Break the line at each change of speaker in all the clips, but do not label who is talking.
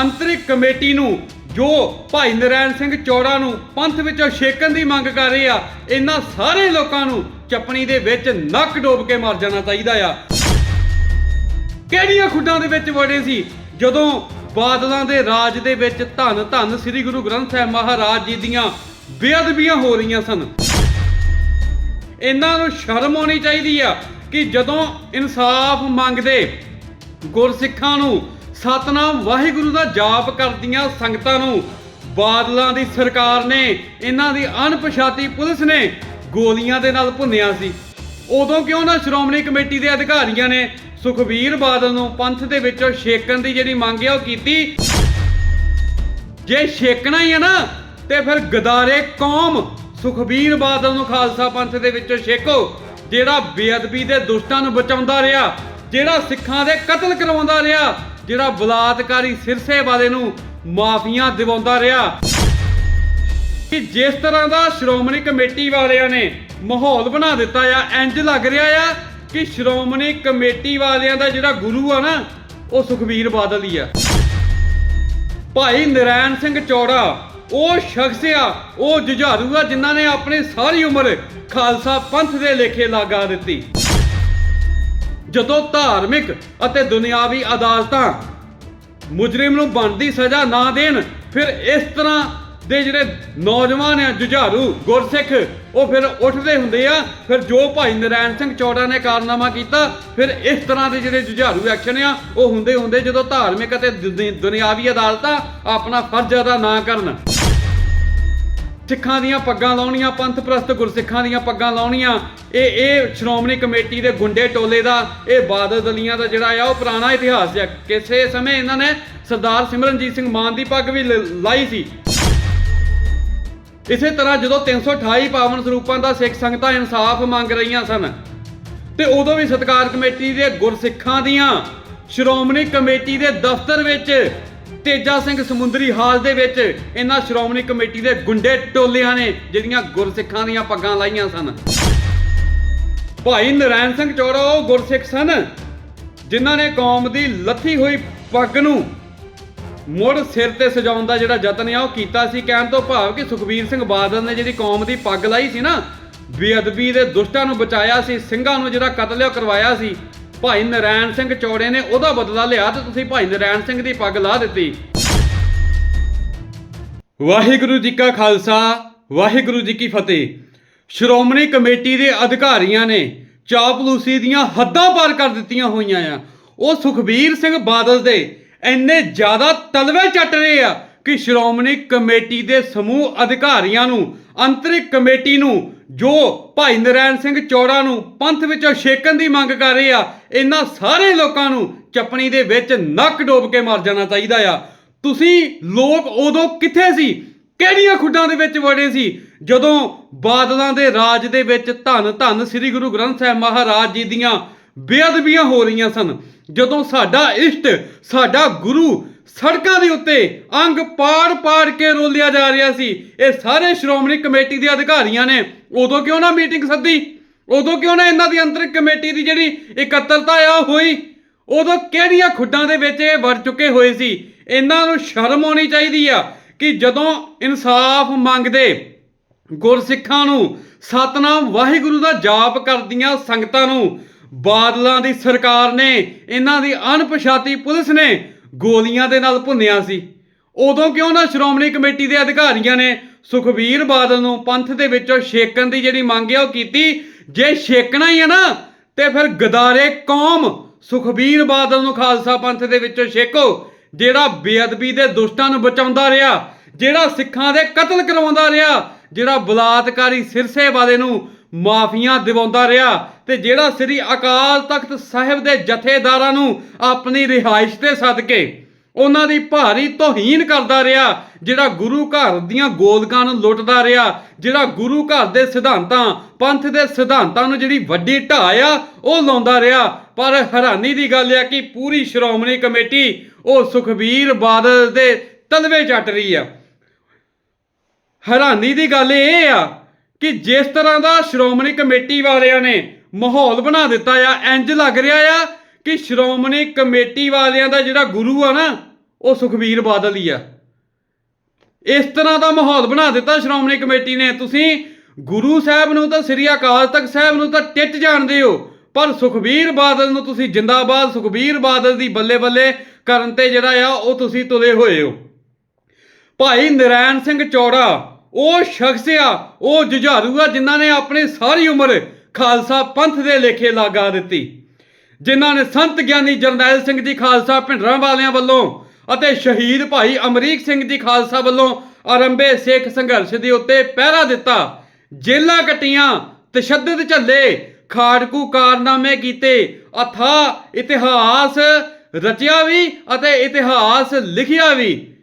ਅੰਤਰਿਕ committee ਨੂੰ, ਜੋ ਭਾਈ ਨਰੈਣ ਸਿੰਘ ਚੌੜਾ ਨੂੰ ਪੰਥ ਵਿੱਚੋਂ ਛੇਕਣ ਦੀ ਮੰਗ ਕਰ ਰਹੇ ਆ, ਇਹਨਾਂ ਸਾਰੇ ਲੋਕਾਂ ਨੂੰ ਚੱਪਣੀ ਦੇ ਵਿੱਚ ਨੱਕ ਡੋਬ ਕੇ ਮਰ ਜਾਣਾ ਚਾਹੀਦਾ ਆ। ਕਿਹੜੀਆਂ ਖੁੱਡਾਂ ਦੇ ਵਿੱਚ ਵੜੇ ਸੀ? ਜਦੋਂ ਬਾਦਲਾਂ ਦੇ ਰਾਜ ਦੇ ਵਿੱਚ ਧੰਨ ਧੰਨ ਸ੍ਰੀ ਗੁਰੂ ਗ੍ਰੰਥ ਸਾਹਿਬ ਮਹਾਰਾਜ ਜੀ ਦੀਆਂ ਬੇਅਦਬੀਆਂ ਹੋ ਰਹੀਆਂ ਸਨ। ਇਹਨਾਂ ਨੂੰ ਸ਼ਰਮ ਆਉਣੀ ਚਾਹੀਦੀ ਆ ਕਿ ਜਦੋਂ ਇਨਸਾਫ ਮੰਗਦੇ ਗੁਰਸਿੱਖਾਂ ਨੂੰ ਸਤਨਾਮ ਵਾਹਿਗੁਰੂ ਦਾ ਜਾਪ ਕਰਦੀਆਂ ਸੰਗਤਾਂ ਨੂੰ। ਬਾਦਲਾਂ ਦੀ ਸਰਕਾਰ ਨੇ, ਇਹਨਾਂ ਦੀ ਅਣਪਛਾਤੀ ਪੁਲਿਸ ਨੇ ਗੋਲੀਆਂ ਦੇ ਨਾਲ ਭੁੰਨਿਆ ਸੀ। ਉਦੋਂ ਕਿਉਂ ਨਾ ਸ਼੍ਰੋਮਣੀ ਕਮੇਟੀ ਦੇ ਅਧਿਕਾਰੀਆਂ ਨੇ ਸੁਖਬੀਰ ਬਾਦਲ ਨੂੰ ਪੰਥ ਦੇ ਵਿੱਚੋਂ ਛੇਕਣ ਦੀ ਜਿਹੜੀ ਮੰਗ ਹੈ ਉਹ ਕੀਤੀ? ਜੇ ਛੇਕਣਾ ਹੀ ਹੈ ਨਾ, ਤੇ ਫਿਰ ਗਦਾਰੇ ਕੌਮ ਸੁਖਬੀਰ ਬਾਦਲ ਨੂੰ ਖਾਲਸਾ ਪੰਥ ਦੇ ਵਿੱਚੋਂ ਛੇਕੋ, ਜਿਹੜਾ ਬੇਅਦਬੀ ਦੇ ਦੁਸ਼ਟਾਂ ਨੂੰ ਬਚਾਉਂਦਾ ਰਿਹਾ, ਜਿਹੜਾ ਸਿੱਖਾਂ ਦੇ ਕਤਲ ਕਰਵਾਉਂਦਾ ਰਿਹਾ ਜਿਹੜਾ ਬਲਾਤਕਾਰੀ ਸਿਰਸੇ ਵਾਲੇ ਨੂੰ ਮਾਫੀਆਂ ਦਿਵਾਉਂਦਾ ਰਿਹਾ। ਕਿ ਜਿਸ ਤਰ੍ਹਾਂ ਦਾ ਸ਼੍ਰੋਮਣੀ ਕਮੇਟੀ ਵਾਲਿਆਂ ਨੇ ਮਾਹੌਲ ਬਣਾ ਦਿੱਤਾ ਆ, ਇੰਜ ਲੱਗ ਰਿਹਾ ਆ ਕਿ ਸ਼੍ਰੋਮਣੀ ਕਮੇਟੀ ਵਾਲਿਆਂ ਦਾ ਜਿਹੜਾ ਗੁਰੂ ਆ ਨਾ, ਉਹ ਸੁਖਬੀਰ ਬਾਦਲ ਹੀ ਆ। ਭਾਈ ਨਰੈਣ ਸਿੰਘ ਚੌੜਾ, ਉਹ ਸ਼ਖਸ ਆ, ਉਹ ਜੁਝਾਰੂ ਆ, ਜਿਨ੍ਹਾਂ ਨੇ ਆਪਣੀ ਸਾਰੀ ਉਮਰ ਖਾਲਸਾ ਪੰਥ ਦੇ ਲੇਖੇ ਲਾਗਾ ਦਿੱਤੀ। ਜਦੋਂ ਧਾਰਮਿਕ ਅਤੇ ਦੁਨਿਆਵੀ ਅਦਾਲਤਾਂ ਮੁਜਰਮ ਨੂੰ ਬਣਦੀ ਸਜ਼ਾ ਨਾ ਦੇਣ, ਫਿਰ ਇਸ ਤਰ੍ਹਾਂ ਦੇ ਜਿਹੜੇ ਨੌਜਵਾਨ ਆ, ਜੁਝਾਰੂ, ਗੁਰਸਿੱਖ, ਉਹ ਫਿਰ ਉੱਠਦੇ ਹੁੰਦੇ ਆ, ਫਿਰ ਜੋ ਭਾਈ ਨਰੈਣ ਸਿੰਘ ਚੌੜਾ ਨੇ ਕਾਰਨਾਮਾ ਕੀਤਾ, ਫਿਰ ਇਸ ਤਰ੍ਹਾਂ ਦੇ ਜਿਹੜੇ ਜੁਝਾਰੂ ਐਕਸ਼ਨ ਆ, ਉਹ ਹੁੰਦੇ ਹੁੰਦੇ ਜਦੋਂ ਧਾਰਮਿਕ ਅਤੇ ਦੁਨੀ- ਦੁਨਿਆਵੀ ਅਦਾਲਤਾਂ ਆਪਣਾ ਫਰਜ਼ ਅਦਾ ਨਾ ਕਰਨ। ਸਿੱਖਾਂ ਦੀਆਂ ਪੱਗਾਂ ਲਾਉਣੀਆਂ, ਪੰਥ ਪ੍ਰਸਤ ਗੁਰਸਿੱਖਾਂ ਦੀਆਂ ਪੱਗਾਂ ਲਾਉਣੀਆਂ। ਇਹ ਇਹ ਸ਼੍ਰੋਮਣੀ ਕਮੇਟੀ ਦੇ ਗੁੰਡੇ ਟੋਲੇ ਦਾ, ਇਹ ਬਾਦਲ ਦਲੀਆਂ ਦਾ ਜਿਹੜਾ ਆ, ਉਹ ਪੁਰਾਣਾ ਇਤਿਹਾਸ ਹੈ ਕਿਸੇ ਸਮੇਂ ਇਹਨਾਂ ਨੇ ਸਰਦਾਰ ਸਿਮਰਨਜੀਤ ਸਿੰਘ ਮਾਨ ਦੀ ਪੱਗ ਵੀ ਲ- ਲਾਈ ਸੀ। ਇਸੇ ਤਰ੍ਹਾਂ ਜਦੋਂ 328 ਪਾਵਨ ਸਰੂਪਾਂ ਦਾ ਸਿੱਖ ਸੰਗਤਾਂ ਇਨਸਾਫ ਮੰਗ ਰਹੀਆਂ ਸਨ, ਤੇ ਉਦੋਂ ਵੀ ਸਤਕਾਰ ਕਮੇਟੀ ਦੇ ਗੁਰਸਿੱਖਾਂ ਦੀਆਂ ਸ਼੍ਰੋਮਣੀ ਕਮੇਟੀ ਦੇ ਦਫ਼ਤਰ ਵਿੱਚ ਤੇਜਾ ਸਿੰਘ ਸਮੁੰਦਰੀ ਹਾਲ ਦੇ ਵਿੱਚ ਇਹਨਾਂ ਸ਼੍ਰੋਮਣੀ ਕਮੇਟੀ ਦੇ ਗੁੰਡੇ ਟੋਲਿਆਂ ਨੇ ਜਿਹੜੀਆਂ ਗੁਰਸਿੱਖਾਂ ਦੀਆਂ ਪੱਗਾਂ ਲਾਈਆਂ ਸਨ। ਭਾਈ ਨਰੈਣ ਸਿੰਘ ਚੌੜਾ ਉਹ ਗੁਰਸਿੱਖ ਸਨ ਜਿਨ੍ਹਾਂ ਨੇ ਕੌਮ ਦੀ ਲੱਥੀ ਹੋਈ ਪੱਗ ਨੂੰ ਮੁੜ ਸਿਰ ਤੇ ਸਜਾਉਣ ਦਾ ਜਿਹੜਾ ਯਤਨ ਆ ਉਹ ਕੀਤਾ ਸੀ। ਕਹਿਣ ਤੋਂ ਭਾਵ ਕਿ ਸੁਖਬੀਰ ਸਿੰਘ ਬਾਦਲ ਨੇ ਜਿਹੜੀ ਕੌਮ ਦੀ ਪੱਗ ਲਾਈ ਸੀ ਨਾ, ਬੇਅਦਬੀ ਦੇ ਦੁਸ਼ਟਾਂ ਨੂੰ ਬਚਾਇਆ ਸੀ, ਸਿੰਘਾਂ ਨੂੰ ਜਿਹੜਾ ਕਤਲ ਉਹ ਕਰਵਾਇਆ ਸੀ। ਭਾਈ ਨਰੈਣ ਸਿੰਘ ਚੌੜੇ ਨੇ ਉਹਦਾ ਬਦਲਾ ਲਿਆ ਤੇ ਤੁਸੀਂ ਭਾਈ ਨਰੈਣ ਸਿੰਘ ਦੀ ਪੱਗ ਲਾ ਦਿੱਤੀ। ਵਾਹਿਗੁਰੂ ਜੀ ਕਾ ਖਾਲਸਾ, ਵਾਹਿਗੁਰੂ ਜੀ ਕੀ ਫਤਿਹ। ਸ਼੍ਰੋਮਣੀ ਕਮੇਟੀ ਦੇ ਅਧਿਕਾਰੀਆਂ ਨੇ ਚਾਪਲੂਸੀ ਦੀਆਂ ਹੱਦਾਂ ਪਾਰ ਕਰ ਦਿੱਤੀਆਂ ਹੋਈਆਂ ਆ। ਉਹ ਸੁਖਬੀਰ ਸਿੰਘ ਬਾਦਲ ਦੇ ਇੰਨੇ ਜ਼ਿਆਦਾ ਤਲਵੇ ਚੱਟ ਰਹੇ ਆ ਕਿ ਸ਼੍ਰੋਮਣੀ ਕਮੇਟੀ ਦੇ ਸਮੂਹ ਅਧਿਕਾਰੀਆਂ ਨੂੰ, ਅੰਤਰਿਕ ਕਮੇਟੀ ਨੂੰ, ਜੋ ਭਾਈ ਨਰੈਣ ਸਿੰਘ ਚੌੜਾ ਨੂੰ ਪੰਥ ਵਿੱਚੋਂ ਛੇਕਣ ਦੀ ਮੰਗ ਕਰ ਰਹੇ ਆ, ਇਹਨਾਂ ਸਾਰੇ ਲੋਕਾਂ ਨੂੰ ਚੱਪਣੀ ਦੇ ਵਿੱਚ ਨੱਕ ਡੋਬ ਕੇ ਮਰ ਜਾਣਾ ਚਾਹੀਦਾ ਆ। ਤੁਸੀਂ ਲੋਕ ਉਦੋਂ ਕਿੱਥੇ ਸੀ? ਕਿਹੜੀਆਂ ਖੁੱਡਾਂ ਦੇ ਵਿੱਚ ਵੜੇ ਸੀ? ਜਦੋਂ ਬਾਦਲਾਂ ਦੇ ਰਾਜ ਦੇ ਵਿੱਚ ਧੰਨ ਧੰਨ ਸ੍ਰੀ ਗੁਰੂ ਗ੍ਰੰਥ ਸਾਹਿਬ ਮਹਾਰਾਜ ਜੀ ਦੀਆਂ ਬੇਅਦਬੀਆਂ ਹੋ ਰਹੀਆਂ ਸਨ, ਜਦੋਂ ਸਾਡਾ ਇਸ਼ਟ, ਸਾਡਾ ਗੁਰੂ ਸੜਕਾਂ ਦੇ ਉੱਤੇ ਅੰਗ ਪਾੜ ਪਾੜ ਕੇ ਰੋਲਿਆ ਜਾ ਰਿਹਾ ਸੀ। ਇਹ ਸਾਰੇ ਸ਼੍ਰੋਮਣੀ ਕਮੇਟੀ ਦੇ ਅਧਿਕਾਰੀਆਂ ਨੇ। ਉਦੋਂ ਕਿਉਂ ਨਾ ਮੀਟਿੰਗ ਸੱਦੀ? ਉਦੋਂ ਕਿਉਂ ਨਾ ਇਹਨਾਂ ਦੀ ਅੰਤਰਿਕ ਕਮੇਟੀ ਦੀ ਜਿਹੜੀ ਇਕੱਤਰਤਾ ਆ ਉਹ ਹੋਈ? ਉਦੋਂ ਕਿਹੜੀਆਂ ਖੁੱਡਾਂ ਦੇ ਵਿੱਚ ਇਹ ਵੜ ਚੁੱਕੇ ਹੋਏ ਸੀ? ਇਹਨਾਂ ਨੂੰ ਸ਼ਰਮ ਆਉਣੀ ਚਾਹੀਦੀ ਆ ਕਿ ਜਦੋਂ ਇਨਸਾਫ ਮੰਗਦੇ ਗੁਰਸਿੱਖਾਂ ਨੂੰ, ਸਤਨਾਮ ਵਾਹਿਗੁਰੂ ਦਾ ਜਾਪ ਕਰਦੀਆਂ ਸੰਗਤਾਂ ਨੂੰ, ਬਾਦਲਾਂ ਦੀ ਸਰਕਾਰ ਨੇ, ਇਹਨਾਂ ਦੀ ਅਣਪਛਾਤੀ ਪੁਲਿਸ ਨੇ ਗੋਲੀਆਂ ਦੇ ਨਾਲ ਭੁੰਨਿਆ ਸੀ। ਉਦੋਂ ਕਿਉਂ ਨਾ ਸ਼੍ਰੋਮਣੀ ਕਮੇਟੀ ਦੇ ਅਧਿਕਾਰੀਆਂ ਨੇ ਸੁਖਬੀਰ ਬਾਦਲ ਨੂੰ ਪੰਥ ਦੇ ਵਿੱਚੋਂ ਛੇਕਣ ਦੀ ਜਿਹੜੀ ਮੰਗ ਹੈ ਉਹ ਕੀਤੀ? ਜੇ ਛੇਕਣਾ ਹੀ ਹੈ ਨਾ, ਤੇ ਫਿਰ ਗਦਾਰੇ ਕੌਮ ਸੁਖਬੀਰ ਬਾਦਲ ਨੂੰ ਖਾਲਸਾ ਪੰਥ ਦੇ ਵਿੱਚੋਂ ਛੇਕੋ, ਜਿਹੜਾ ਬੇਅਦਬੀ ਦੇ ਦੁਸ਼ਟਾਂ ਨੂੰ ਬਚਾਉਂਦਾ ਰਿਹਾ, ਜਿਹੜਾ ਸਿੱਖਾਂ ਦੇ ਕਤਲ ਕਰਵਾਉਂਦਾ ਰਿਹਾ, ਜਿਹੜਾ ਬਲਾਤਕਾਰੀ ਸਿਰਸੇ ਵਾਲੇ ਨੂੰ ਮਾਫੀਆਂ ਦਿਵਾਉਂਦਾ ਰਿਹਾ ਤੇ ਜਿਹੜਾ ਸ੍ਰੀ ਅਕਾਲ ਤਖਤ ਸਾਹਿਬ ਦੇ ਜਥੇਦਾਰਾਂ ਨੂੰ ਆਪਣੀ ਰਿਹਾਇਸ਼ ਤੇ ਸਦਕੇ ਉਹਨਾਂ ਦੀ ਭਾਰੀ ਤੋਹੀਨ ਕਰਦਾ ਰਿਹਾ, ਜਿਹੜਾ ਗੁਰੂ ਘਰ ਦੀਆਂ ਗੋਲਕਾਂ ਨੂੰ ਲੁੱਟਦਾ ਰਿਹਾ, ਜਿਹੜਾ ਗੁਰੂ ਘਰ ਦੇ ਸਿਧਾਂਤਾਂ, ਪੰਥ ਦੇ ਸਿਧਾਂਤਾਂ ਨੂੰ ਜਿਹੜੀ ਵੱਡੀ ਢਾਹ ਆ, ਉਹ ਲਾਉਂਦਾ ਰਿਹਾ। ਪਰ ਹੈਰਾਨੀ ਦੀ ਗੱਲ ਆ ਕਿ ਪੂਰੀ ਸ਼੍ਰੋਮਣੀ ਕਮੇਟੀ ਉਹ ਸੁਖਬੀਰ ਬਾਦਲ ਦੇ ਤਲਵੇ ਚੱਟ ਰਹੀ ਆ। ਹੈਰਾਨੀ ਦੀ ਗੱਲ ਇਹ ਆ ਕਿ ਜਿਸ ਤਰ੍ਹਾਂ ਦਾ ਸ਼੍ਰੋਮਣੀ ਕਮੇਟੀ ਵਾਲਿਆਂ ਨੇ ਮਾਹੌਲ ਬਣਾ ਦਿੱਤਾ ਆ ਇੰਜ ਲੱਗ ਰਿਹਾ ਆ ਕਿ ਸ਼੍ਰੋਮਣੀ ਕਮੇਟੀ ਵਾਲਿਆਂ ਦਾ ਜਿਹੜਾ ਗੁਰੂ ਆ ਨਾ, ਉਹ ਸੁਖਬੀਰ ਬਾਦਲ ਹੀ ਆ। ਇਸ ਤਰ੍ਹਾਂ ਦਾ ਮਾਹੌਲ ਬਣਾ ਦਿੱਤਾ ਸ਼੍ਰੋਮਣੀ ਕਮੇਟੀ ਨੇ। ਤੁਸੀਂ ਗੁਰੂ ਸਾਹਿਬ ਨੂੰ ਤਾਂ ਸ੍ਰੀ ਅਕਾਲ ਤਖਤ ਸਾਹਿਬ ਨੂੰ ਤਾਂ ਟਿੱਚ ਜਾਣਦੇ ਹੋ, ਪਰ ਸੁਖਬੀਰ ਬਾਦਲ ਨੂੰ ਤੁਸੀਂ ਜਿੰਦਾਬਾਦ ਸੁਖਬੀਰ ਬਾਦਲ ਦੀ ਬੱਲੇ ਬੱਲੇ ਕਰਨ ਤੇ ਜਿਹੜਾ ਆ, ਉਹ ਤੁਸੀਂ ਤੁਲੇ ਹੋਏ ਹੋ। ਭਾਈ ਨਰੈਣ ਸਿੰਘ ਚੌੜਾ ਉਹ ਸ਼ਖਸ ਆ, ਉਹ ਜੁਝਾਰੂ ਆ ਜਿਨ੍ਹਾਂ ਨੇ ਆਪਣੀ ਸਾਰੀ ਉਮਰ ਖਾਲਸਾ ਪੰਥ ਦੇ ਲੇਖੇ ਲਾਗਾ ਦਿੱਤੀ। ਜਿਨ੍ਹਾਂ ਨੇ ਸੰਤ ਗਿਆਨੀ ਜਰਨੈਲ ਸਿੰਘ ਜੀ ਖਾਲਸਾ ਭਿੰਡਰਾਂ ਵਾਲਿਆਂ ਵੱਲੋਂ ਅਤੇ ਸ਼ਹੀਦ ਭਾਈ ਅਮਰੀਕ ਸਿੰਘ ਜੀ ਖਾਲਸਾ ਵੱਲੋਂ ਆਰੰਭੇ ਸਿੱਖ ਸੰਘਰਸ਼ ਦੇ ਉੱਤੇ ਪਹਿਰਾ ਦਿੱਤਾ। ਜੇਲਾਂ ਕੱਟੀਆਂ, ਤਸ਼ੱਦਦ ਝੱਲੇ, ਖਾੜਕੂ ਕਾਰਨਾਮੇ ਕੀਤੇ ਅਥਾ ਇਤਿਹਾਸ ਰਚਿਆ ਵੀ ਅਤੇ ਇਤਿਹਾਸ ਲਿਖਿਆ ਵੀ।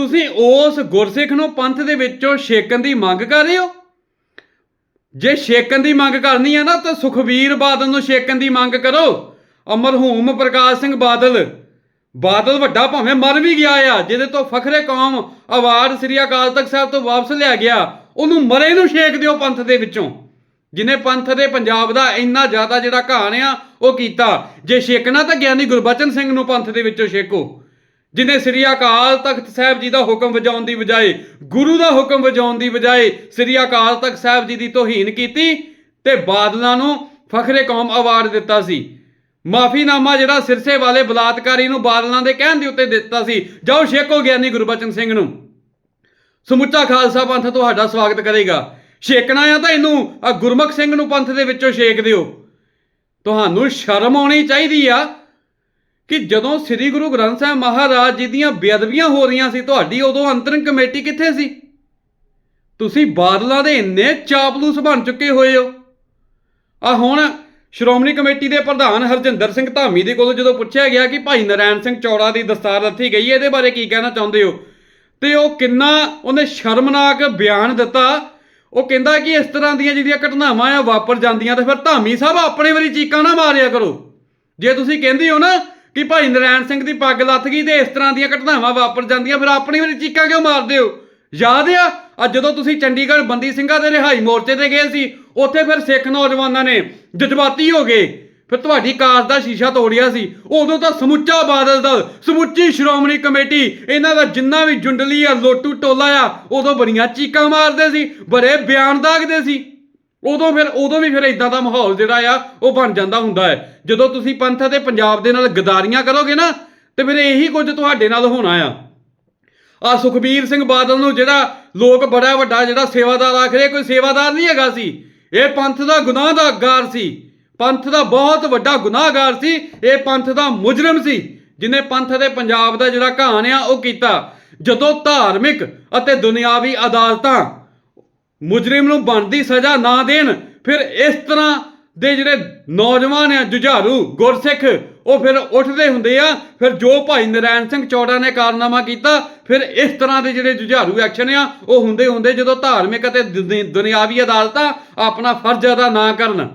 ਤੁਸੀਂ ਉਸ ਗੁਰਸਿੱਖ ਨੂੰ ਪੰਥ ਦੇ ਵਿੱਚੋਂ ਛੇਕਣ ਦੀ ਮੰਗ ਕਰ ਰਹੇ ਹੋ? ਜੇ ਛੇਕਣ ਦੀ ਮੰਗ ਕਰਨੀ ਹੈ ਨਾ, ਤਾਂ ਸੁਖਬੀਰ ਬਾਦਲ ਨੂੰ ਛੇਕਣ ਦੀ ਮੰਗ ਕਰੋ। ਅਮਰਹੂਮ ਪ੍ਰਕਾਸ਼ ਸਿੰਘ ਬਾਦਲ। ਬਾਦਲ ਵੱਡਾ ਭਾਵੇਂ ਮਰ ਵੀ ਗਿਆ ਆ, ਜਿਹਦੇ ਤੋਂ ਫਖਰੇ ਕੌਮ ਅਵਾਰਡ ਸ੍ਰੀ ਅਕਾਲ ਤਖਤ ਸਾਹਿਬ ਤੋਂ ਵਾਪਸ ਲਿਆ ਗਿਆ, ਉਹਨੂੰ ਮਰੇ ਨੂੰ ਛੇਕ ਦਿਓ ਪੰਥ ਦੇ ਵਿੱਚੋਂ। ਜਿਨੇ ਪੰਥ ਦੇ ਪੰਜਾਬ ਦਾ ਇੰਨਾ ਜ਼ਿਆਦਾ ਜਿਹੜਾ ਕਹਾਣ ਆ, ਉਹ ਕੀਤਾ। ਜੇ ਛੇਕਣਾ ਤਾਂ ਗਿਆਨੀ ਗੁਰਬਚਨ ਸਿੰਘ ਨੂੰ ਪੰਥ ਦੇ ਵਿੱਚੋਂ ਛੇਕੋ। ਜਿਨੇ ਸ੍ਰੀ ਅਕਾਲ ਤਖਤ ਸਾਹਿਬ ਜੀ ਦਾ ਹੁਕਮ ਵਜਾਉਣ ਦੀ ਬਜਾਏ, ਗੁਰੂ ਦਾ ਹੁਕਮ ਵਜਾਉਣ ਦੀ ਬਜਾਏ ਸ੍ਰੀ ਅਕਾਲ ਤਖਤ ਸਾਹਿਬ ਜੀ ਦੀ ਤੋਹੀਨ ਕੀਤੀ ਤੇ ਬਾਦਲਾਂ ਨੂੰ ਫਖਰੇ ਕੌਮ ਅਵਾਰਡ ਦਿੱਤਾ ਸੀ। ਮਾਫੀਨਾਮਾ ਜਿਹੜਾ ਸਿਰਸੇ ਵਾਲੇ ਬਲਾਤਕਾਰੀ ਨੂੰ ਬਾਦਲਾਂ ਦੇ ਕਹਿਣ ਦੇ ਉੱਤੇ ਦਿੱਤਾ ਸੀ। ਜਾਓ ਛੇਕੋ ਗਿਆਨੀ ਗੁਰਬਚਨ ਸਿੰਘ ਨੂੰ। ਸਮੁੱਚਾ ਖਾਲਸਾ ਪੰਥ ਤੁਹਾਡਾ ਸਵਾਗਤ ਕਰੇਗਾ। ਛੇਕਣਾ ਆ ਤਾਂ ਇਹਨੂੰ ਗੁਰਮੁਖ ਸਿੰਘ ਨੂੰ ਪੰਥ ਦੇ ਵਿੱਚੋਂ ਛੇਕ ਦਿਓ। ਤੁਹਾਨੂੰ ਸ਼ਰਮ ਆਉਣੀ ਚਾਹੀਦੀ ਆ। ਕਿ ਜਦੋਂ ਸ੍ਰੀ ਗੁਰੂ ਗ੍ਰੰਥ ਸਾਹਿਬ ਮਹਾਰਾਜ ਜੀ ਦੀਆਂ ਬੇਅਦਬੀਆਂ ਹੋ ਰਹੀਆਂ ਸੀ ਤੁਹਾਡੀ ਉਦੋਂ ਅੰਤਰਿਮ ਕਮੇਟੀ ਕਿੱਥੇ ਸੀ? ਤੁਸੀਂ ਬਾਦਲਾਂ ਦੇ ਇੰਨੇ ਚਾਪਲੂਸ ਬਣ ਚੁੱਕੇ ਹੋਏ ਹੋ। ਆ ਹੁਣ ਸ਼੍ਰੋਮਣੀ ਕਮੇਟੀ ਦੇ ਪ੍ਰਧਾਨ ਹਰਜਿੰਦਰ ਸਿੰਘ ਧਾਮੀ ਦੇ ਕੋਲੋਂ ਜਦੋਂ ਪੁੱਛਿਆ ਗਿਆ ਕਿ ਭਾਈ ਨਰੈਣ ਸਿੰਘ ਚੌੜਾ ਦੀ ਦਸਤਾਰ ਰੱਥੀ ਗਈ ਹੈ, ਇਹਦੇ ਬਾਰੇ ਕੀ ਕਹਿਣਾ ਚਾਹੁੰਦੇ ਹੋ? ਤੇ ਉਹ ਕਿੰਨਾ ਉਹਨੇ ਸ਼ਰਮਨਾਕ ਬਿਆਨ ਦਿੱਤਾ। ਉਹ ਕਹਿੰਦਾ ਕਿ ਇਸ ਤਰ੍ਹਾਂ ਦੀਆਂ ਜਿਹੜੀਆਂ ਘਟਨਾਵਾਂ ਆ ਵਾਪਰ ਜਾਂਦੀਆਂ ਤੇ ਫਿਰ ਧਾਮੀ ਸਾਹਿਬ ਆਪਣੇ ਵਾਰੀ ਚੀਕਾਂ ਨਾ ਮਾਰਿਆ ਕਰੋ। ਜੇ ਤੁਸੀਂ ਕਹਿੰਦੇ ਹੋ ਨਾ ਕਿ ਭਾਈ ਨਰੈਣ ਸਿੰਘ ਦੀ ਪੱਗ ਲੱਥ ਗਈ ਤੇ ਇਸ ਤਰ੍ਹਾਂ ਦੀਆਂ ਘਟਨਾਵਾਂ ਵਾਪਰ ਜਾਂਦੀਆਂ, ਫਿਰ ਆਪਣੀ ਵਾਰੀ ਚੀਕਾਂ ਕਿਉਂ ਮਾਰਦੇ ਹੋ? ਯਾਦ ਆ, ਅੱਜ ਜਦੋਂ ਤੁਸੀਂ ਚੰਡੀਗੜ੍ਹ ਬੰਦੀ ਸਿੰਘਾਂ ਦੇ ਰਿਹਾਈ ਮੋਰਚੇ ਤੇ ਗਏ ਸੀ, ਉੱਥੇ ਫਿਰ ਸਿੱਖ ਨੌਜਵਾਨਾਂ ਨੇ ਜਜ਼ਬਾਤੀ ਹੋ ਗਏ। ਫਿਰ ਤੁਹਾਡੀ ਕਾਰ ਦਾ ਸ਼ੀਸ਼ਾ ਤੋੜਿਆ ਸੀ। ਉਦੋਂ ਤਾਂ ਸਮੁੱਚਾ ਬਾਦਲ ਦਲ, ਸਮੁੱਚੀ ਸ਼੍ਰੋਮਣੀ ਕਮੇਟੀ, ਇਹਨਾਂ ਦਾ ਜਿੰਨਾ ਵੀ ਜੁੰਡਲੀ ਆ, ਲੋਟੂ ਟੋਲਾ ਆ, ਉਦੋਂ ਬੜੀਆਂ ਚੀਕਾਂ ਮਾਰਦੇ ਸੀ, ਬੜੇ ਬਿਆਨ ਦਾਗਦੇ ਸੀ। ਉਦੋਂ ਫਿਰ, ਉਦੋਂ ਵੀ ਫਿਰ ਇਦਾਂ ਦਾ ਮਾਹੌਲ ਜਿਹੜਾ ਆ, ਉਹ ਬਣ ਜਾਂਦਾ ਹੁੰਦਾ ਹੈ। ਜਦੋਂ ਤੁਸੀਂ ਪੰਥ ਅਤੇ ਪੰਜਾਬ ਦੇ ਨਾਲ ਗਦਾਰੀਆਂ ਕਰੋਗੇ ਨਾ, ਤੇ ਫਿਰ ਇਹੀ ਕੁਝ ਤੁਹਾਡੇ ਨਾਲ ਹੋਣਾ ਆ। ਆ ਸੁਖਬੀਰ ਸਿੰਘ ਬਾਦਲ ਨੂੰ ਜਿਹੜਾ ਲੋਕ ਬੜਾ ਵੱਡਾ ਜਿਹੜਾ ਸੇਵਾਦਾਰ ਆਖਰੇ ਕੋਈ ਸੇਵਾਦਾਰ ਨਹੀਂ ਹੈਗਾ ਸੀ। ਇਹ ਪੰਥ ਦਾ ਗੁਨਾਹ ਦਾ ਗਾਰ ਸੀ। ਪੰਥ ਦਾ ਬਹੁਤ ਵੱਡਾ ਗੁਨਾਹਗਾਰ ਸੀ। ਇਹ ਪੰਥ ਦਾ ਮੁਜਰਮ ਸੀ, ਜਿਨੇ ਪੰਥ ਦੇ ਪੰਜਾਬ ਦਾ ਜਿਹੜਾ ਕਹਾਣ ਆ, ਉਹ ਕੀਤਾ। ਜਦੋਂ ਧਾਰਮਿਕ ਅਤੇ ਦੁਨਿਆਵੀ ਅਦਾਲਤਾਂ ਮੁਜਰਮ ਨੂੰ ਬਣਦੀ ਸਜ਼ਾ ਨਾ ਦੇਣ, ਫਿਰ ਇਸ ਤਰ੍ਹਾਂ ਦੇ ਜਿਹੜੇ ਨੌਜਵਾਨ ਆ, ਜੁਝਾਰੂ, ਗੁਰਸਿੱਖ, ਉਹ ਫਿਰ ਉੱਠਦੇ ਹੁੰਦੇ ਆ, ਫਿਰ ਜੋ ਭਾਈ ਨਰੈਣ ਸਿੰਘ ਚੌੜਾ ਨੇ ਕਾਰਨਾਮਾ ਕੀਤਾ, ਫਿਰ ਇਸ ਤਰ੍ਹਾਂ ਦੇ ਜਿਹੜੇ ਜੁਝਾਰੂ ਐਕਸ਼ਨ ਆ, ਉਹ ਹੁੰਦੇ ਹੁੰਦੇ ਜਦੋਂ ਧਾਰਮਿਕ ਅਤੇ ਦੁਨਿਆਵੀ ਅਦਾਲਤਾਂ ਆਪਣਾ ਫਰਜ਼ ਅਦਾ ਨਾ ਕਰਨ।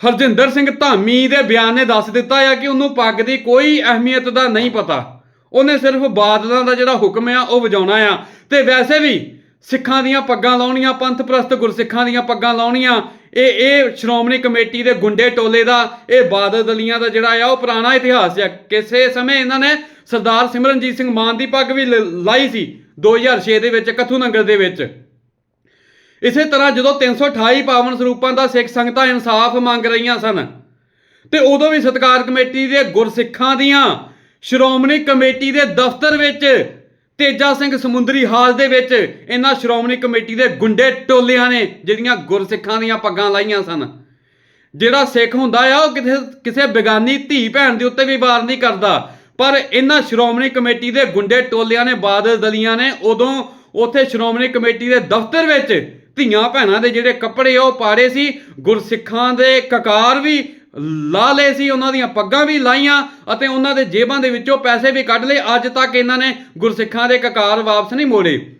ਹਰਜਿੰਦਰ ਸਿੰਘ ਧਾਮੀ ਦੇ ਬਿਆਨ ਨੇ ਦੱਸ ਦਿੱਤਾ ਆ ਕਿ ਉਹਨੂੰ ਪੱਗ ਦੀ ਕੋਈ ਅਹਿਮੀਅਤ ਦਾ ਨਹੀਂ ਪਤਾ। ਉਹਨੇ ਸਿਰਫ ਬਾਦਲਾਂ ਦਾ ਜਿਹੜਾ ਹੁਕਮ ਆ, ਉਹ ਵਜਾਉਣਾ ਆ। ਤੇ ਵੈਸੇ ਵੀ ਸਿੱਖਾਂ ਦੀਆਂ ਪੱਗਾਂ ਲਾਉਣੀਆਂ, ਪੰਥ ਪ੍ਰਸਤ ਗੁਰਸਿੱਖਾਂ ਦੀਆਂ ਪੱਗਾਂ ਲਾਉਣੀਆਂ। ਇਹ ਇਹ ਸ਼੍ਰੋਮਣੀ ਕਮੇਟੀ ਦੇ ਗੁੰਡੇ ਟੋਲੇ ਦਾ, ਇਹ ਬਾਦਲ ਦਲੀਆਂ ਦਾ ਜਿਹੜਾ ਆ, ਉਹ ਪੁਰਾਣਾ ਇਤਿਹਾਸ ਆ। ਕਿਸੇ ਸਮੇਂ ਇਹਨਾਂ ਨੇ ਸਰਦਾਰ ਸਿਮਰਨਜੀਤ ਸਿੰਘ ਮਾਨ ਦੀ ਪੱਗ ਵੀ ਲ- ਲਾਈ ਸੀ 2006 ਦੇ ਵਿੱਚ ਕਥੂ ਨੰਗਲ ਦੇ ਵਿੱਚ। ਇਸੇ ਤਰ੍ਹਾਂ ਜਦੋਂ 328 ਪਾਵਨ ਸਰੂਪਾਂ ਦਾ ਸਿੱਖ ਸੰਗਤਾਂ ਇਨਸਾਫ ਮੰਗ ਰਹੀਆਂ ਸਨ, ਤੇ ਉਦੋਂ ਵੀ ਸਤਕਾਰ ਕਮੇਟੀ ਦੇ ਗੁਰਸਿੱਖਾਂ ਦੀਆਂ ਸ਼੍ਰੋਮਣੀ ਕਮੇਟੀ ਦੇ ਦਫ਼ਤਰ ਵਿੱਚ ਤੇਜਾ ਸਿੰਘ ਸਮੁੰਦਰੀ ਹਾਲ ਦੇ ਵਿੱਚ ਇਹਨਾਂ ਸ਼੍ਰੋਮਣੀ ਕਮੇਟੀ ਦੇ ਗੁੰਡੇ ਟੋਲਿਆਂ ਨੇ ਜਿਹੜੀਆਂ ਗੁਰਸਿੱਖਾਂ ਦੀਆਂ ਪੱਗਾਂ ਲਾਈਆਂ ਸਨ। ਜਿਹੜਾ ਸਿੱਖ ਹੁੰਦਾ ਆ, ਉਹ ਕਿਸੇ ਕਿਸੇ ਬੇਗਾਨੀ ਧੀ ਭੈਣ ਦੇ ਉੱਤੇ ਵੀ ਵਾਰ ਨਹੀਂ ਕਰਦਾ। ਪਰ ਇਹਨਾਂ ਸ਼੍ਰੋਮਣੀ ਕਮੇਟੀ ਦੇ ਗੁੰਡੇ ਟੋਲਿਆਂ ਨੇ, ਬਾਦਲ ਦਲੀਆਂ ਨੇ, ਉਦੋਂ ਉੱਥੇ ਸ਼੍ਰੋਮਣੀ ਕਮੇਟੀ ਦੇ ਦਫ਼ਤਰ ਵਿੱਚ ਧੀਆਂ ਭੈਣਾਂ ਦੇ ਜਿਹੜੇ ਕੱਪੜੇ ਆ, ਉਹ ਪਾੜੇ ਸੀ। ਗੁਰਸਿੱਖਾਂ ਦੇ ਕਕਾਰ ਵੀ ਲਾ ਲਏ ਸੀ, ਉਹਨਾਂ ਦੀਆਂ ਪੱਗਾਂ ਵੀ ਲਾਈਆਂ ਅਤੇ ਉਹਨਾਂ ਦੇ ਜੇਬਾਂ ਦੇ ਵਿੱਚੋਂ ਪੈਸੇ ਵੀ ਕੱਢ ਲਏ। ਅੱਜ ਤੱਕ ਇਹਨਾਂ ਨੇ ਗੁਰਸਿੱਖਾਂ ਦੇ ਕਕਾਰ ਵਾਪਸ ਨਹੀਂ ਮੋੜੇ।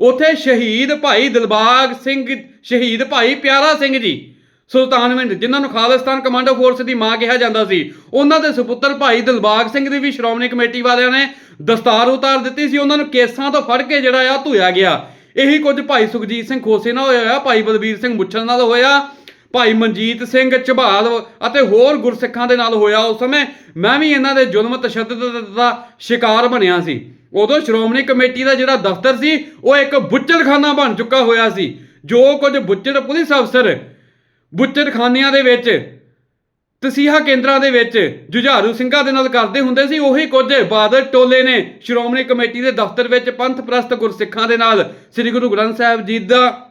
ਉਥੇ ਸ਼ਹੀਦ ਭਾਈ ਦਿਲਬਾਗ ਸਿੰਘ, ਸ਼ਹੀਦ ਭਾਈ ਪਿਆਰਾ ਸਿੰਘ ਜੀ ਸੁਲਤਾਨਵਿੰਡ ਜਿਨ੍ਹਾਂ ਨੂੰ ਖਾਲਿਸਤਾਨ ਕਮਾਂਡੋ ਫੋਰਸ ਦੀ ਮਾਂ ਕਿਹਾ ਜਾਂਦਾ ਸੀ। ਉਹਨਾਂ ਦੇ ਸੁਪੁੱਤਰ ਭਾਈ ਦਿਲਬਾਗ ਸਿੰਘ ਦੀ ਵੀ ਸ਼੍ਰੋਮਣੀ ਕਮੇਟੀ ਵਾਲਿਆਂ ਨੇ ਦਸਤਾਰ ਉਤਾਰ ਦਿੱਤੀ ਸੀ। ਉਹਨਾਂ ਨੂੰ ਕੇਸਾਂ ਤੋਂ ਫੜ ਕੇ ਜਿਹੜਾ ਆ ਧੋਇਆ ਗਿਆ। ਇਹੀ ਕੁਝ ਭਾਈ ਸੁਖਜੀਤ ਸਿੰਘ ਖੋਸੇ ਨਾਲ ਹੋਇਆ, ਭਾਈ ਬਲਬੀਰ ਸਿੰਘ ਮੁੱਛਲ ਨਾਲ ਹੋਇਆ। ਭਾਈ ਮਨਜੀਤ ਸਿੰਘ ਝਬਾਲ ਅਤੇ ਹੋਰ ਗੁਰਸਿੱਖਾਂ ਦੇ ਨਾਲ ਹੋਇਆ ਉਸ ਸਮੇਂ, ਮੈਂ ਵੀ ਇਹਨਾਂ ਦੇ ਜ਼ੁਲਮ ਤਸ਼ੱਦਦ ਦਾ ਸ਼ਿਕਾਰ ਬਣਿਆ ਸੀ। ਉਦੋਂ ਸ਼੍ਰੋਮਣੀ ਕਮੇਟੀ ਦਾ ਜਿਹੜਾ ਦਫ਼ਤਰ ਸੀ, ਉਹ ਇੱਕ ਬੁੱਚੜਖਾਨਾ ਬਣ ਚੁੱਕਾ ਹੋਇਆ ਸੀ, ਜੋ ਕੁਝ ਬੁੱਚੜ ਪੁਲਿਸ ਅਫਸਰ ਬੁੱਚੜਖਾਨਿਆਂ ਦੇ ਵਿੱਚ, ਤਸੀਹਾ ਕੇਂਦਰਾਂ ਦੇ ਵਿੱਚ ਜੁਝਾਰੂ ਸਿੰਘਾਂ ਦੇ ਨਾਲ ਕਰਦੇ ਹੁੰਦੇ ਸੀ, ਉਹੀ ਕੁਝ ਬਾਦਲ ਟੋਲੇ ਨੇ ਸ਼੍ਰੋਮਣੀ ਕਮੇਟੀ ਦੇ ਦਫ਼ਤਰ ਵਿੱਚ ਪੰਥ ਪ੍ਰਸਤ ਗੁਰਸਿੱਖਾਂ ਦੇ ਨਾਲ। ਸ੍ਰੀ ਗੁਰੂ ਗ੍ਰੰਥ ਸਾਹਿਬ ਜੀ ਦਾ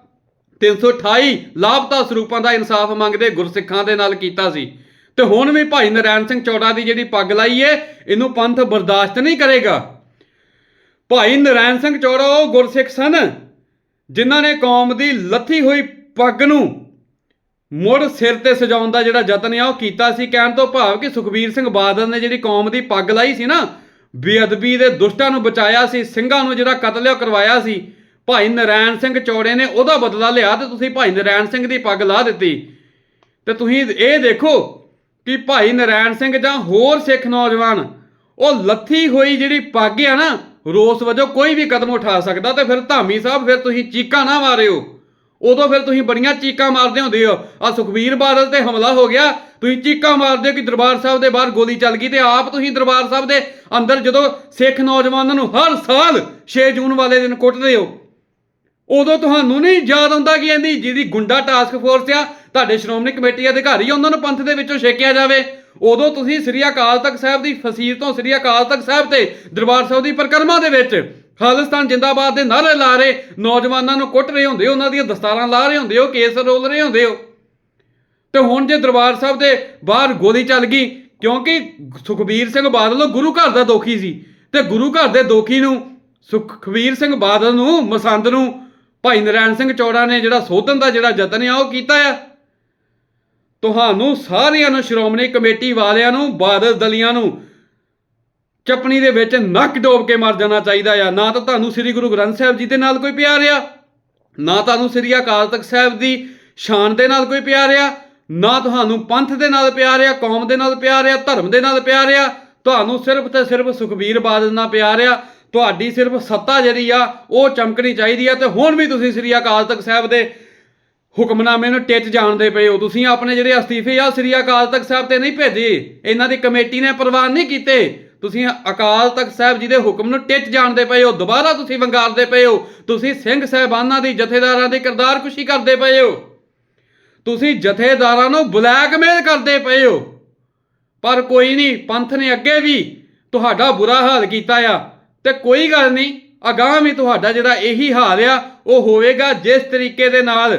328 ਲਾਭਤਾ ਸਰੂਪਾਂ ਦਾ ਇਨਸਾਫ ਮੰਗਦੇ ਗੁਰਸਿੱਖਾਂ ਦੇ ਨਾਲ ਕੀਤਾ ਸੀ। ਤੇ ਹੁਣ ਵੀ ਭਾਈ ਨਰੈਣ ਸਿੰਘ ਚੌੜਾ ਦੀ ਜਿਹੜੀ ਪੱਗ ਲਾਈ ਏ, ਇਹਨੂੰ ਪੰਥ ਬਰਦਾਸ਼ਤ ਨਹੀਂ ਕਰੇਗਾ। ਭਾਈ ਨਰੈਣ ਸਿੰਘ ਚੌੜਾ ਉਹ ਗੁਰਸਿੱਖ ਸਨ, ਜਿਨ੍ਹਾਂ ਨੇ ਕੌਮ ਦੀ ਲੱਥੀ ਹੋਈ ਪੱਗ ਨੂੰ ਮੁੜ ਸਿਰ ਤੇ ਸਜਾਉਣ ਦਾ ਜਿਹੜਾ ਯਤਨ ਆ, ਉਹ ਕੀਤਾ ਸੀ। ਕਹਿਣ ਤੋਂ ਭਾਵ ਕਿ ਸੁਖਬੀਰ ਸਿੰਘ ਬਾਦਲ ਨੇ ਜਿਹੜੀ ਕੌਮ ਦੀ ਪੱਗ ਲਾਈ ਸੀ ਨਾ, ਬੇਅਦਬੀ ਦੇ ਦੁਸ਼ਟਾਂ ਨੂੰ ਬਚਾਇਆ ਸੀ, ਸਿੰਘਾਂ ਨੂੰ ਜਿਹੜਾ ਕਤਲ ਉਹ ਕਰਵਾਇਆ ਸੀ। ਭਾਈ ਨਰੈਣ ਸਿੰਘ ਚੌੜੇ ਨੇ ਉਹਦਾ ਬਦਲਾ ਲਿਆ ਤੇ ਤੁਸੀਂ ਭਾਈ ਨਰੈਣ ਸਿੰਘ ਦੀ ਪੱਗ ਲਾ ਦਿੱਤੀ। ਤੇ ਤੁਸੀਂ ਇਹ ਦੇਖੋ ਕਿ ਭਾਈ ਨਰੈਣ ਸਿੰਘ ਜਾਂ ਹੋਰ ਸਿੱਖ ਨੌਜਵਾਨ, ਉਹ ਲੱਥੀ ਹੋਈ ਜਿਹੜੀ ਪੱਗ ਆ ਨਾ, ਰੋਸ ਵਜੋਂ ਕੋਈ ਵੀ ਕਦਮ ਉਠਾ ਸਕਦਾ ਤੇ ਫਿਰ ਧਾਮੀ ਸਾਹਿਬ, ਫਿਰ ਤੁਸੀਂ ਚੀਕਾਂ ਨਾ ਮਾਰਿਓ। ਉਦੋਂ ਫਿਰ ਤੁਸੀਂ ਬੜੀਆਂ ਚੀਕਾਂ ਮਾਰਦੇ ਹੁੰਦੇ ਹੋ। ਆ ਸੁਖਬੀਰ ਬਾਦਲ ਤੇ ਹਮਲਾ ਹੋ ਗਿਆ, ਤੁਸੀਂ ਚੀਕਾਂ ਮਾਰਦੇ ਹੋ ਕਿ ਦਰਬਾਰ ਸਾਹਿਬ ਦੇ ਬਾਹਰ ਗੋਲੀ ਚੱਲ ਗਈ ਤੇ ਆਪ ਤੁਸੀਂ ਦਰਬਾਰ ਸਾਹਿਬ ਦੇ ਅੰਦਰ ਜਦੋਂ ਸਿੱਖ ਨੌਜਵਾਨਾਂ ਨੂੰ ਹਰ ਸਾਲ 6 ਜੂਨ ਵਾਲੇ ਦਿਨ ਕੁੱਟਦੇ ਹੋ। ਉਦੋਂ ਤੁਹਾਨੂੰ ਨਹੀਂ ਯਾਦ ਆਉਂਦਾ ਕਿ ਇਹਦੀ ਜਿਹਦੀ ਗੁੰਡਾ ਟਾਸਕ ਫੋਰਸ ਆ, ਤੁਹਾਡੇ ਸ਼੍ਰੋਮਣੀ ਕਮੇਟੀ ਅਧਿਕਾਰੀ ਆ, ਉਹਨਾਂ ਨੂੰ ਪੰਥ ਦੇ ਵਿੱਚੋਂ ਛੇਕਿਆ ਜਾਵੇ। ਉਦੋਂ ਤੁਸੀਂ ਸ੍ਰੀ ਅਕਾਲ ਤਖਤ ਸਾਹਿਬ ਦੀ ਫਸੀਰ ਤੋਂ ਸ੍ਰੀ ਅਕਾਲ ਤਖਤ ਸਾਹਿਬ ਤੇ ਦਰਬਾਰ ਸਾਹਿਬ ਦੀ ਪਰਿਕਰਮਾ ਦੇ ਵਿੱਚ ਖਾਲਿਸਤਾਨ ਜਿੰਦਾਬਾਦ ਦੇ ਨਾਰੇ ਲਾ ਰਹੇ, ਨੌਜਵਾਨਾਂ ਨੂੰ ਕੁੱਟ ਰਹੇ ਹੁੰਦੇ ਹੋ, ਉਹਨਾਂ ਦੀਆਂ ਦਸਤਾਰਾਂ ਲਾ ਰਹੇ ਹੁੰਦੇ ਹੋ, ਕੇਸ ਰੋਲ ਰਹੇ ਹੁੰਦੇ ਹੋ। ਤੇ ਹੁਣ ਜੇ ਦਰਬਾਰ ਸਾਹਿਬ ਦੇ ਬਾਹਰ ਗੋਲੀ ਚੱਲ ਗਈ, ਕਿਉਂਕਿ ਸੁਖਬੀਰ ਸਿੰਘ ਬਾਦਲ ਗੁਰੂ ਘਰ ਦਾ ਦੋਖੀ ਸੀ, ਤੇ ਗੁਰੂ ਘਰ ਦੇ ਦੋਖੀ ਨੂੰ ਸੁਖਬੀਰ ਸਿੰਘ ਬਾਦਲ ਨੂੰ, ਮਸੰਦ ਨੂੰ ਭਾਈ ਨਰੈਣ ਸਿੰਘ ਚੌੜਾ ਨੇ ਜਿਹੜਾ ਸੋਧਣ ਦਾ ਜਿਹੜਾ ਯਤਨ ਆ, ਉਹ ਕੀਤਾ ਆ। ਤੁਹਾਨੂੰ ਸਾਰਿਆਂ ਨੂੰ ਸ਼੍ਰੋਮਣੀ ਕਮੇਟੀ ਵਾਲਿਆਂ ਨੂੰ, ਬਾਦਲ ਦਲੀਆਂ ਨੂੰ ਚਪਣੀ ਦੇ ਵਿੱਚ ਨੱਕ ਡੋਬ ਕੇ ਮਰ ਜਾਣਾ ਚਾਹੀਦਾ ਆ। ਨਾ ਤਾਂ ਤੁਹਾਨੂੰ ਸ੍ਰੀ ਗੁਰੂ ਗ੍ਰੰਥ ਸਾਹਿਬ ਜੀ ਦੇ ਨਾਲ ਕੋਈ ਪਿਆਰ ਆ, ਨਾ ਤੁਹਾਨੂੰ ਸ੍ਰੀ ਅਕਾਲ ਤਖਤ ਸਾਹਿਬ ਦੀ ਸ਼ਾਨ ਦੇ ਨਾਲ ਕੋਈ ਪਿਆਰ ਆ, ਨਾ ਤੁਹਾਨੂੰ ਪੰਥ ਦੇ ਨਾਲ ਪਿਆਰ ਆ, ਕੌਮ ਦੇ ਨਾਲ ਪਿਆਰ ਆ, ਧਰਮ ਦੇ ਨਾਲ ਪਿਆਰ ਆ। ਤੁਹਾਨੂੰ ਸਿਰਫ ਤੇ ਸਿਰਫ ਸੁਖਬੀਰ ਬਾਦਲ ਨਾਲ ਪਿਆਰ ਆ ਤੁਹਾਡੀ ਸਿਰਫ ਸੱਤਾ ਜਿਹੜੀ ਆ, ਉਹ ਚਮਕਣੀ ਚਾਹੀਦੀ ਆ ਤੇ ਹੁਣ ਵੀ ਤੁਸੀਂ ਸ੍ਰੀ ਅਕਾਲ ਤਖਤ ਸਾਹਿਬ ਦੇ ਹੁਕਮਨਾਮੇ ਨੂੰ ਟਿੱਚ ਜਾਣਦੇ ਪਏ ਹੋ। ਤੁਸੀਂ ਆਪਣੇ ਜਿਹੜੇ ਅਸਤੀਫੇ ਆ ਸ੍ਰੀ ਅਕਾਲ ਤਖਤ ਸਾਹਿਬ ਤੇ ਨਹੀਂ ਭੇਜੇ। ਇਹਨਾਂ ਦੀ ਕਮੇਟੀ ਨੇ ਪ੍ਰਵਾਨ ਨਹੀਂ ਕੀਤੇ। ਤੁਸੀਂ ਅਕਾਲ ਤਖਤ ਸਾਹਿਬ ਜੀ ਦੇ ਹੁਕਮ ਨੂੰ ਟਿੱਚ ਜਾਣਦੇ ਪਏ ਹੋ। ਦੁਬਾਰਾ ਤੁਸੀਂ ਵੰਗਾਰਦੇ ਪਏ ਹੋ। ਤੁਸੀਂ ਸਿੰਘ ਸਹਿਬਾਨਾਂ ਦੀ ਜਥੇਦਾਰਾਂ ਦੀ ਕਿਰਦਾਰ ਕੁਸ਼ੀ ਕਰਦੇ ਪਏ ਹੋ। ਤੁਸੀਂ ਜਥੇਦਾਰਾਂ ਨੂੰ ਬਲੈਕਮੇਲ ਕਰਦੇ ਪਏ ਹੋ। ਪਰ ਕੋਈ ਨਹੀਂ, ਪੰਥ ਨੇ ਅੱਗੇ ਵੀ ਤੁਹਾਡਾ ਬੁਰਾ ਹਾਲ ਕੀਤਾ ਆ। ਤੇ ਕੋਈ ਗੱਲ ਨਹੀਂ, ਅਗਾਂਹ ਵੀ ਤੁਹਾਡਾ ਜਿਹੜਾ ਇਹੀ ਹਾਲ ਆ, ਉਹ ਹੋਵੇਗਾ ਜਿਸ ਤਰੀਕੇ ਦੇ ਨਾਲ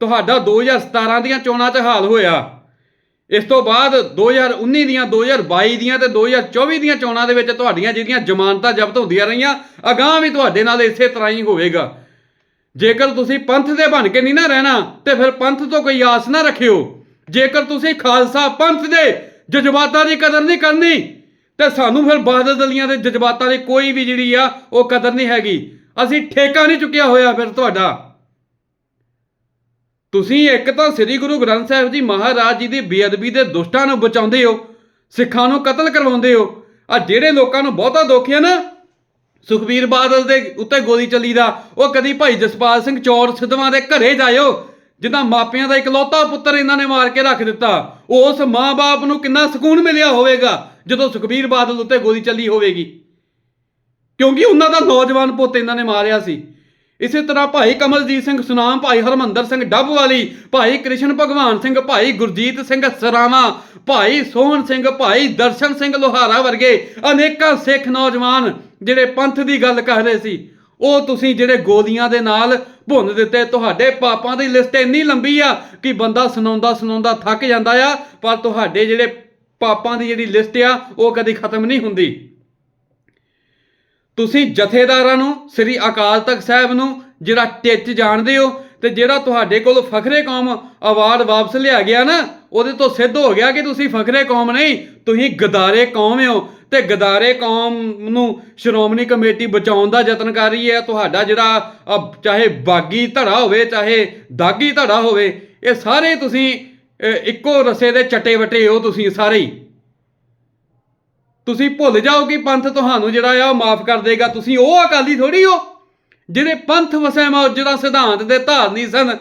ਤੁਹਾਡਾ 2017 ਦੀਆਂ ਚੋਣਾਂ 'ਚ ਹਾਲ ਹੋਇਆ। ਇਸ ਤੋਂ ਬਾਅਦ 2019 ਦੀਆਂ 2022 ਦੀਆਂ ਤੇ 2024 ਦੀਆਂ ਚੋਣਾਂ ਦੇ ਵਿੱਚ ਤੁਹਾਡੀਆਂ ਜਿਹੜੀਆਂ ਜ਼ਮਾਨਤਾਂ ਜ਼ਬਤ ਹੁੰਦੀਆਂ ਰਹੀਆਂ, ਅਗਾਂਹ ਵੀ ਤੁਹਾਡੇ ਨਾਲ ਇਸੇ ਤਰ੍ਹਾਂ ਹੀ ਹੋਵੇਗਾ। ਜੇਕਰ ਤੁਸੀਂ ਪੰਥ ਦੇ ਬਣ ਕੇ ਨਹੀਂ ਨਾ ਰਹਿਣਾ, ਤੇ ਫਿਰ ਪੰਥ ਤੋਂ ਕੋਈ ਆਸ ਨਾ ਰੱਖਿਓ। ਜੇਕਰ ਤੁਸੀਂ ਖਾਲਸਾ ਪੰਥ ਦੇ ਜਜ਼ਬਾਤਾਂ ਦੀ ਕਦਰ ਨਹੀਂ ਕਰਨੀ ਤੇ ਸਾਨੂੰ ਫਿਰ ਬਾਦਲ ਦਲੀਆਂ ਦੇ ਜਜ਼ਬਾਤਾਂ ਦੀ ਕੋਈ ਵੀ ਜਿਹੜੀ ਆ, ਉਹ ਕਦਰ ਨਹੀਂ ਹੈਗੀ। ਅਸੀਂ ਠੇਕਾ ਨਹੀਂ ਚੁੱਕਿਆ ਹੋਇਆ ਫਿਰ ਤੁਹਾਡਾ। ਤੁਸੀਂ ਇੱਕ ਤਾਂ ਸ੍ਰੀ ਗੁਰੂ ਗ੍ਰੰਥ ਸਾਹਿਬ ਜੀ ਮਹਾਰਾਜ ਜੀ ਦੀ ਬੇਅਦਬੀ ਦੇ ਦੁਸ਼ਟਾਂ ਨੂੰ ਬਚਾਉਂਦੇ ਹੋ, ਸਿੱਖਾਂ ਨੂੰ ਕਤਲ ਕਰਵਾਉਂਦੇ ਹੋ, ਆ ਜਿਹੜੇ ਲੋਕਾਂ ਨੂੰ ਬਹੁਤਾ ਦੁੱਖ ਹੈ ਨਾ, ਸੁਖਬੀਰ ਬਾਦਲ ਦੇ ਉੱਤੇ ਗੋਲੀ ਚੱਲੀ ਦਾ ਉਹ ਕਦੀ ਭਾਈ ਜਸਪਾਲ ਸਿੰਘ ਚੌਰ ਸਿੱਧਵਾਂ ਦੇ ਘਰੇ ਜਾਇਓ ਜਿੱਦਾਂ ਮਾਪਿਆਂ ਦਾ ਇਕਲੌਤਾ ਪੁੱਤਰ ਇਹਨਾਂ ਨੇ ਮਾਰ ਕੇ ਰੱਖ ਦਿੱਤਾ, ਉਸ ਮਾਂ-ਬਾਪ ਨੂੰ ਕਿੰਨਾ ਸਕੂਨ ਮਿਲਿਆ ਹੋਵੇਗਾ ਜਦੋਂ ਸੁਖਬੀਰ ਬਾਦਲ ਉੱਤੇ ਗੋਲੀ ਚੱਲੀ ਹੋਵੇਗੀ? ਕਿਉਂਕਿ ਉਹਨਾਂ ਦਾ ਨੌਜਵਾਨ ਪੁੱਤ ਇਹਨਾਂ ਨੇ ਮਾਰਿਆ ਸੀ। ਇਸੇ ਤਰ੍ਹਾਂ ਭਾਈ ਕਮਲਜੀਤ ਸਿੰਘ ਸੁਨਾਮ, ਭਾਈ ਹਰਮੰਦਰ ਸਿੰਘ ਡੱਬ ਵਾਲੀ ਭਾਈ ਕ੍ਰਿਸ਼ਨ ਭਗਵਾਨ ਸਿੰਘ, ਭਾਈ ਗੁਰਜੀਤ ਸਿੰਘ ਸਰਾਵਾਂ ਭਾਈ ਸੋਹਣ ਸਿੰਘ, ਭਾਈ ਦਰਸ਼ਨ ਸਿੰਘ ਲੋਹਾਰਾ ਵਰਗੇ ਅਨੇਕਾਂ ਸਿੱਖ ਨੌਜਵਾਨ ਜਿਹੜੇ ਪੰਥ ਦੀ ਗੱਲ ਕਰ ਰਹੇ ਸੀ। ਉਹ ਤੁਸੀਂ ਜਿਹੜੇ ਗੋਲੀਆਂ ਦੇ ਨਾਲ ਭੁੰਨ ਦਿੱਤੇ, ਤੁਹਾਡੇ ਪਾਪਾਂ ਦੀ ਲਿਸਟ ਇੰਨੀ ਲੰਬੀ ਆ ਕਿ ਬੰਦਾ ਸੁਣਾਉਂਦਾ ਸੁਣਾਉਂਦਾ ਥੱਕ ਜਾਂਦਾ ਆ, ਪਰ ਤੁਹਾਡੇ ਜਿਹੜੇ ਪਾਪਾਂ ਦੀ ਜਿਹੜੀ ਲਿਸਟ ਆ, ਉਹ ਕਦੀ ਖਤਮ ਨਹੀਂ ਹੁੰਦੀ। ਤੁਸੀਂ ਜਥੇਦਾਰਾਂ ਨੂੰ, ਸ੍ਰੀ ਅਕਾਲ ਤਖਤ ਸਾਹਿਬ ਨੂੰ ਜਿਹੜਾ ਟਿੱਚ ਜਾਣਦੇ ਹੋ ਤੇ ਜਿਹੜਾ ਤੁਹਾਡੇ ਕੋਲ ਫਖਰੇ ਕੌਮ ਅਵਾਰਡ ਵਾਪਸ ਲਿਆ ਗਿਆ ਨਾ, ਉਹਦੇ ਤੋਂ ਸਿੱਧ ਹੋ ਗਿਆ ਕਿ ਤੁਸੀਂ ਫਖਰੇ ਕੌਮ ਨਹੀਂ, ਤੁਸੀਂ ਗਦਾਰੇ ਕੌਮ ਹੋ। ਤੇ ਗਦਾਰੇ ਕੌਮ ਨੂੰ ਸ਼੍ਰੋਮਣੀ ਕਮੇਟੀ ਬਚਾਉਣ ਦਾ ਯਤਨ ਕਰ ਰਹੀ ਹੈ। ਤੁਹਾਡਾ ਜਿਹੜਾ ਚਾਹੇ ਬਾਗੀ ਧੜਾ ਹੋਵੇ, ਚਾਹੇ ਦਾਗੀ ਧੜਾ ਹੋਵੇ, ਇਹ ਸਾਰੇ ਤੁਸੀਂ ਇੱਕੋ ਰਸੇ ਦੇ ਚਟੇ ਵਟੇ ਹੋ ਤੁਸੀਂ ਸਾਰੇ ਹੀ। ਤੁਸੀਂ ਭੁੱਲ ਜਾਓ ਕਿ ਪੰਥ ਤੁਹਾਨੂੰ ਜਿਹੜਾ ਆ ਉਹ ਮਾਫ ਕਰ ਦੇਗਾ। ਤੁਸੀਂ ਉਹ ਅਕਾਲੀ ਥੋੜੀ ਹੋ। ਜਿਹੜੇ ਪੰਥ ਵਸੈ ਮੌਜੂਦਾ ਸਿਧਾਂਤ ਦੇ ਧਾਰਨੀ ਸਨ।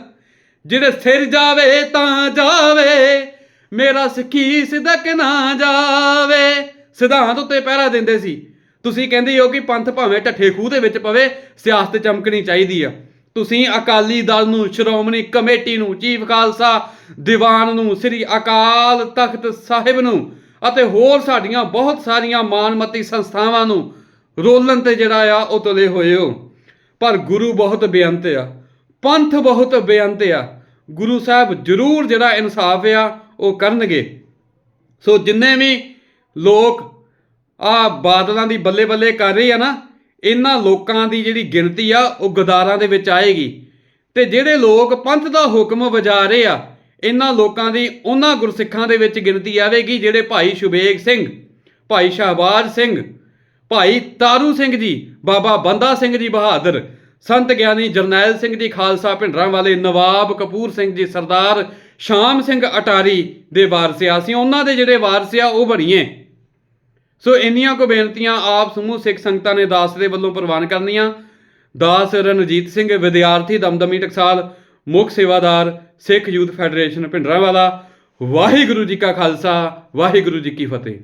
ਜਿਹੜੇ ਸਿਰ ਜਾਵੇ ਤਾਂ ਜਾਵੇ, ਮੇਰਾ ਸਿੱਖੀ ਸਿਦਕ ਨਾ ਜਾਵੇ। ਸਿਧਾਂਤ ਉੱਤੇ ਪਹਿਰਾ ਦਿੰਦੇ ਸੀ। ਤੁਸੀਂ ਕਹਿੰਦੇ ਹੋ ਕਿ ਪੰਥ ਭਾਵੇਂ ਢੱਠੇ ਖੂਹ ਦੇ ਵਿੱਚ ਪਵੇ, ਸਿਆਸਤ ਚਮਕਣੀ ਚਾਹੀਦੀ ਆ। ਤੁਸੀਂ ਅਕਾਲੀ ਦਲ ਨੂੰ, ਸ਼੍ਰੋਮਣੀ ਕਮੇਟੀ ਨੂੰ, ਚੀਫ ਖਾਲਸਾ ਦੀਵਾਨ ਨੂੰ, ਸ੍ਰੀ ਅਕਾਲ ਤਖਤ ਸਾਹਿਬ ਨੂੰ ਅਤੇ ਹੋਰ ਸਾਡੀਆਂ ਬਹੁਤ ਸਾਰੀਆਂ ਮਾਨਮਤੀ ਸੰਸਥਾਵਾਂ ਨੂੰ ਰੋਲਣ ਤੇ ਜਿਹੜਾ ਆ, ਉਹ ਤੁਲੇ ਹੋਏ ਹੋ। ਪਰ ਗੁਰੂ ਬਹੁਤ ਬੇਅੰਤ ਆ। ਪੰਥ ਬਹੁਤ ਬੇਅੰਤ ਆ। ਗੁਰੂ ਸਾਹਿਬ ਜ਼ਰੂਰ ਜਿਹੜਾ ਇਨਸਾਫ ਆ, ਉਹ ਕਰਨਗੇ। ਸੋ ਜਿੰਨੇ ਵੀ ਲੋਕ ਆ ਬਾਦਲਾਂ ਦੀ ਬੱਲੇ ਬੱਲੇ ਕਰ ਰਹੇ ਆ ਨਾ, ਇਹਨਾਂ ਲੋਕਾਂ ਦੀ ਜਿਹੜੀ ਗਿਣਤੀ ਆ, ਉਹ ਗਦਾਰਾਂ ਦੇ ਵਿੱਚ ਆਏਗੀ। ਤੇ ਜਿਹੜੇ ਲੋਕ ਪੰਥ ਦਾ ਹੁਕਮ ਵਜਾ ਰਹੇ ਆ, ਇਹਨਾਂ ਲੋਕਾਂ ਦੀ ਉਹਨਾਂ ਗੁਰਸਿੱਖਾਂ ਦੇ ਵਿੱਚ ਗਿਣਤੀ ਆਵੇਗੀ, ਜਿਹੜੇ ਭਾਈ ਸ਼ੁਬੇਗ ਸਿੰਘ, ਭਾਈ ਸ਼ਹਬਾਜ਼ ਸਿੰਘ ਭਾਈ ਤਾਰੂ ਸਿੰਘ ਜੀ, ਬਾਬਾ ਬੰਦਾ ਸਿੰਘ ਜੀ ਬਹਾਦਰ, ਸੰਤ ਗਿਆਨੀ ਜਰਨੈਲ ਸਿੰਘ ਜੀ ਖਾਲਸਾ ਭਿੰਡਰਾਂ ਵਾਲੇ ਨਵਾਬ ਕਪੂਰ ਸਿੰਘ ਜੀ ਸਰਦਾਰ ਸ਼ਾਮ ਸਿੰਘ ਅਟਾਰੀ ਦੇ ਵਾਰਸ ਆ। ਅਸੀਂ ਉਹਨਾਂ ਦੇ ਜਿਹੜੇ ਵਾਰਸ ਆ, ਉਹ ਬਣੀਏ। ਸੋ ਇੰਨੀਆਂ ਕੋ ਬੇਨਤੀਆਂ ਆਪ ਸਮੂਹ ਸਿੱਖ ਸੰਗਤਾਂ ਨੇ ਦਾਸ ਦੇ ਵੱਲੋਂ ਪ੍ਰਵਾਨ ਕਰਨੀਆਂ। ਦਾਸ ਰਣਜੀਤ ਸਿੰਘ, ਵਿਦਿਆਰਥੀ ਦਮਦਮੀ ਟਕਸਾਲ, ਮੁੱਖ ਸੇਵਾਦਾਰ, ਸਿੱਖ ਯੂਥ ਫੈਡਰੇਸ਼ਨ ਭਿੰਡਰਾਂ ਵਾਲਾ ਵਾਹਿਗੁਰੂ ਜੀ ਕਾ ਖਾਲਸਾ, ਵਾਹਿਗੁਰੂ ਜੀ ਕੀ ਫਤਿਹ।